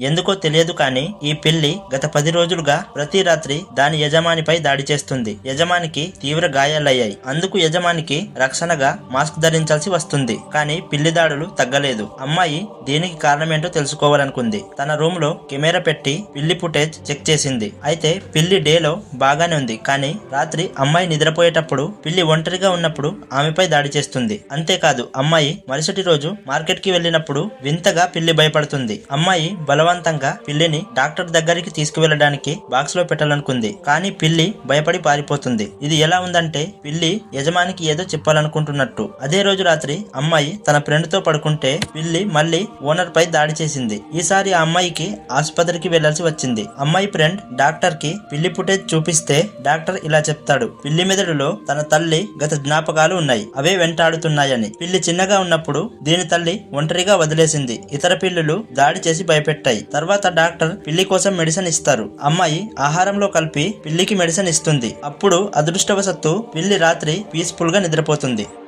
ఎందుకో తెలియదు కానీ ఈ పిల్లి గత పది రోజులుగా ప్రతి రాత్రి దాని యజమానిపై దాడి చేస్తుంది. యజమానికి తీవ్ర గాయాలయ్యాయి. అందుకు యజమానికి రక్షణగా మాస్క్ ధరించాల్సి వస్తుంది. కానీ పిల్లి దాడులు తగ్గలేదు. అమ్మాయి దీనికి కారణమేంటో తెలుసుకోవాలనుకుంది. తన రూమ్లో కెమెరా పెట్టి పిల్లి ఫుటేజ్ చెక్ చేసింది. అయితే పిల్లి డేలో బాగానే ఉంది. కానీ రాత్రి అమ్మాయి నిద్రపోయేటప్పుడు పిల్లి ఒంటరిగా ఉన్నప్పుడు ఆమెపై దాడి చేస్తుంది. అంతేకాదు అమ్మాయి మరుసటి రోజు మార్కెట్కి వెళ్ళినప్పుడు వింతగా పిల్లి భయపడుతుంది. అమ్మాయి బలవంతంగా పిల్లిని డాక్టర్ దగ్గరికి తీసుకువెళ్ళడానికి బాక్స్లో పెట్టాలనుకుంది. కానీ పిల్లి భయపడి పారిపోతుంది. ఇది ఎలా ఉందంటే పిల్లి యజమానికి ఏదో చెప్పాలనుకుంటున్నట్టు. అదే రోజు రాత్రి అమ్మాయి తన ఫ్రెండ్తో పడుకుంటే పిల్లి మళ్ళీ ఓనర్ పై దాడి చేసింది. ఈసారి ఆ అమ్మాయికి ఆసుపత్రికి వెళ్ళాల్సి వచ్చింది. అమ్మాయి ఫ్రెండ్ డాక్టర్కి పిల్లి ఫుటేజ్ చూపిస్తే డాక్టర్ ఇలా చెప్తాడు. పిల్లి మెదడులో తన తల్లి గత జ్ఞాపకాలు ఉన్నాయి. అవే వెంటాడుతున్నాయని. పిల్లి చిన్నగా ఉన్నప్పుడు దీని తల్లి ఒంటరిగా వదిలేసింది. ఇతర పిల్లులు దాడి చేసి భయపెట్టాయి. తర్వాత డాక్టర్ పిల్లి కోసం మెడిసిన్ ఇస్తారు. అమ్మాయి ఆహారంలో కలిపి పిల్లికి మెడిసిన్ ఇస్తుంది. అప్పుడు అదృష్టవశత్తు పిల్లి రాత్రి పీస్ఫుల్గా నిద్రపోతుంది.